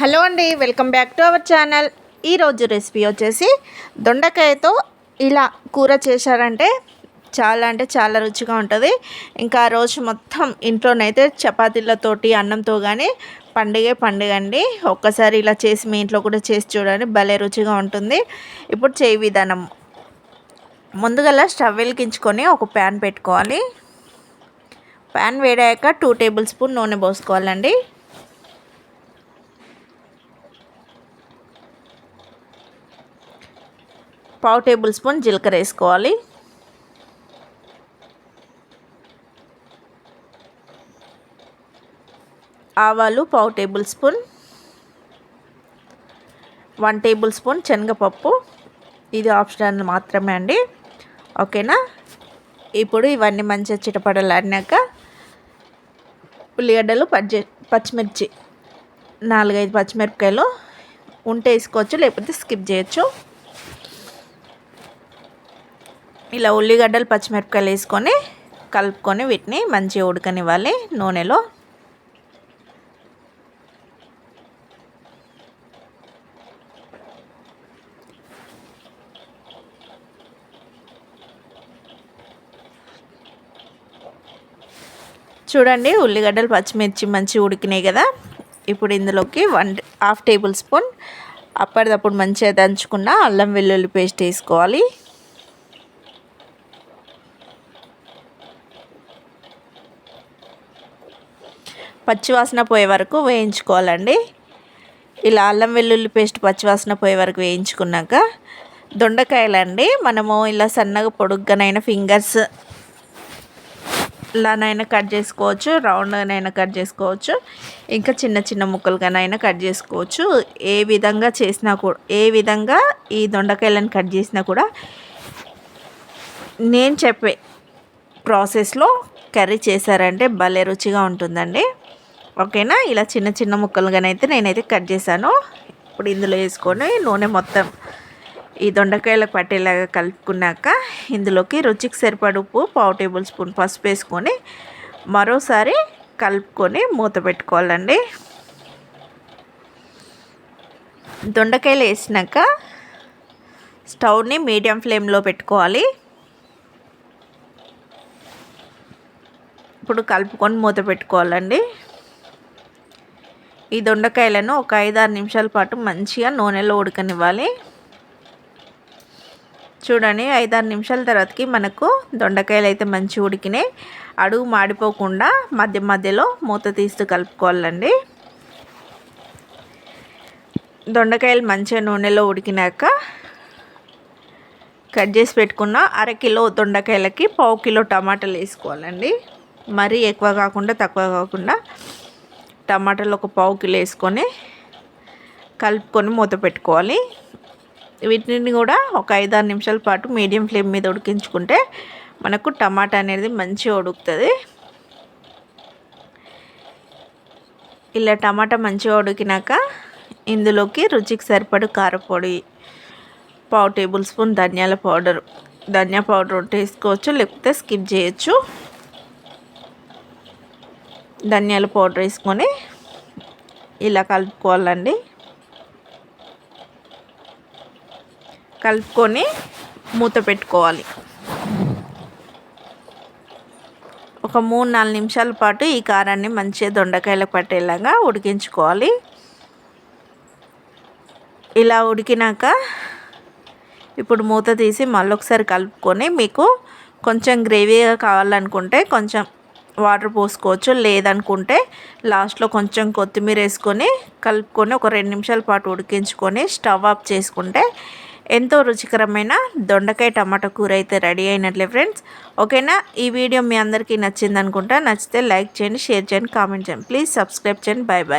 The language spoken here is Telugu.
హలో అండి welcome back to our channel. ఈరోజు రెసిపీ వచ్చేసి దొండకాయతో ఇలా కూర చేశారంటే చాలా అంటే చాలా రుచిగా ఉంటుంది. ఇంకా ఆ రోజు మొత్తం ఇంట్లోనైతే చపాతీలతోటి అన్నంతో కానీ పండుగే పండుగ అండి ఒక్కసారి ఇలా చేసి మీ ఇంట్లో కూడా చేసి చూడండి భలే రుచిగా ఉంటుంది. ఇప్పుడు చేయి విధానం. ముందుగా స్టవ్ వెలిగించుకొని ఒక ప్యాన్ పెట్టుకోవాలి. ప్యాన్ వేడాక టూ టేబుల్ స్పూన్ నూనె పోసుకోవాలండి. పావు టేబుల్ స్పూన్ జీలకర్ర వేసుకోవాలి. ఆవాలు పావు table spoon. One table spoon శనగపప్పు. ఇది ఆప్షనల్ మాత్రమే అండి. ఓకేనా? ఇప్పుడు ఇవన్నీ మంచిగా చిటపడలాడినాక ఉల్లిగడ్డలు పచ్చి పచ్చిమిర్చి నాలుగైదు పచ్చిమిరపకాయలు ఉంటే వేసుకోవచ్చు లేకపోతే స్కిప్ చేయొచ్చు. ఇలా ఉల్లిగడ్డలు పచ్చిమిరపకాయలు వేసుకొని కలుపుకొని వీటిని మంచిగా ఉడకనివ్వాలి నూనెలో. చూడండి ఉల్లిగడ్డలు పచ్చిమిర్చి మంచిగా ఉడికినాయి కదా. ఇప్పుడు ఇందులోకి వన్ హాఫ్ టేబుల్ స్పూన్ అప్పటిదప్పుడు మంచిగా దంచుకున్న అల్లం వెల్లుల్లి పేస్ట్ వేసుకోవాలి. పచ్చివాసన పోయే వరకు వేయించుకోవాలండి. ఇలా అల్లం వెల్లుల్లి పేస్ట్ పచ్చివాసన పోయే వరకు వేయించుకున్నాక దొండకాయలండి. మనము ఇలా సన్నగా పొడుగ్గానైనా ఫింగర్స్ లానైనా కట్ చేసుకోవచ్చు రౌండ్గానైనా కట్ చేసుకోవచ్చు ఇంకా చిన్న చిన్న ముక్కలుగానైనా కట్ చేసుకోవచ్చు. ఏ విధంగా చేసినా కూడా ఏ విధంగా ఈ దొండకాయలను కట్ చేసినా కూడా నేను చెప్పే ప్రాసెస్లో కర్రీ చేశారంటే భలే రుచిగా ఉంటుందండి. ఓకేనా? ఇలా చిన్న చిన్న ముక్కలుగానైతే నేనైతే కట్ చేశాను. ఇప్పుడు ఇందులో వేసుకొని నూనె మొత్తం ఈ దొండకాయలకు పట్టేలాగా కలుపుకున్నాక ఇందులోకి రుచికి సరిపడు ఉప్పు పావు టేబుల్ స్పూన్ పసుపు వేసుకొని మరోసారి కలుపుకొని మూత పెట్టుకోవాలండి. దొండకాయలు వేసినాక స్టవ్ని మీడియం ఫ్లేమ్లో పెట్టుకోవాలి. ఇప్పుడు కలుపుకొని మూత పెట్టుకోవాలండి. ఈ దొండకాయలను ఒక ఐదారు నిమిషాల పాటు మంచిగా నూనెలో ఉడకనివ్వాలి. చూడండి ఐదారు నిమిషాల తర్వాతకి మనకు దొండకాయలు అయితే మంచి ఉడికినాయి. అడుగు మాడిపోకుండా మధ్య మధ్యలో మూత తీస్తూ కలుపుకోవాలండి. దొండకాయలు మంచిగా నూనెలో ఉడికినాక కట్ చేసి పెట్టుకున్న అరకిలో దొండకాయలకి పావు కిలో టమాటాలు వేసుకోవాలండి. మరీ ఎక్కువ కాకుండా తక్కువ కాకుండా టమాటాలు ఒక పావు కిలో వేసుకొని కలుపుకొని మూత పెట్టుకోవాలి. వీటిని కూడా ఒక ఐదారు నిమిషాల పాటు మీడియం ఫ్లేమ్ మీద ఉడికించుకుంటే మనకు టమాటా అనేది మంచిగా ఉడుకుతుంది. ఇలా టమాటా మంచిగా ఉడికినాక ఇందులోకి రుచికి సరిపడు కారపొడి పావు టేబుల్ స్పూన్ ధనియాల పౌడర్ ధనియా పౌడర్ ఉంటే వేసుకోవచ్చు లేకపోతే స్కిప్ చేయొచ్చు. ధనియాల పౌడర్ వేసుకొని ఇలా కలుపుకోవాలండి. కలుపుకొని మూత పెట్టుకోవాలి. ఒక మూడు నాలుగు నిమిషాల పాటు ఈ కారాన్ని మంచిగా దొండకాయలకు పట్టేలాగా ఉడికించుకోవాలి. ఇలా ఉడికినాక ఇప్పుడు మూత తీసి మళ్ళొకసారి కలుపుకొని మీకు కొంచెం గ్రేవీగా కావాలనుకుంటే కొంచెం వాటర్ పోసుకోవచ్చు లేదనుకుంటే లాస్ట్లో కొంచెం కొత్తిమీర వేసుకొని కలుపుకొని ఒక రెండు నిమిషాల పాటు ఉడికించుకొని స్టవ్ ఆఫ్ చేసుకుంటే ఎంతో రుచికరమైన దొండకాయ టమాటా కూర అయితే రెడీ అయినట్లే ఫ్రెండ్స్. ఓకేనా? ఈ వీడియో మీ అందరికీ నచ్చింది అనుకుంటా నచ్చితే లైక్ చేయండి షేర్ చేయండి కామెంట్ చేయండి. ప్లీజ్ సబ్స్క్రైబ్ చేయండి. Bye bye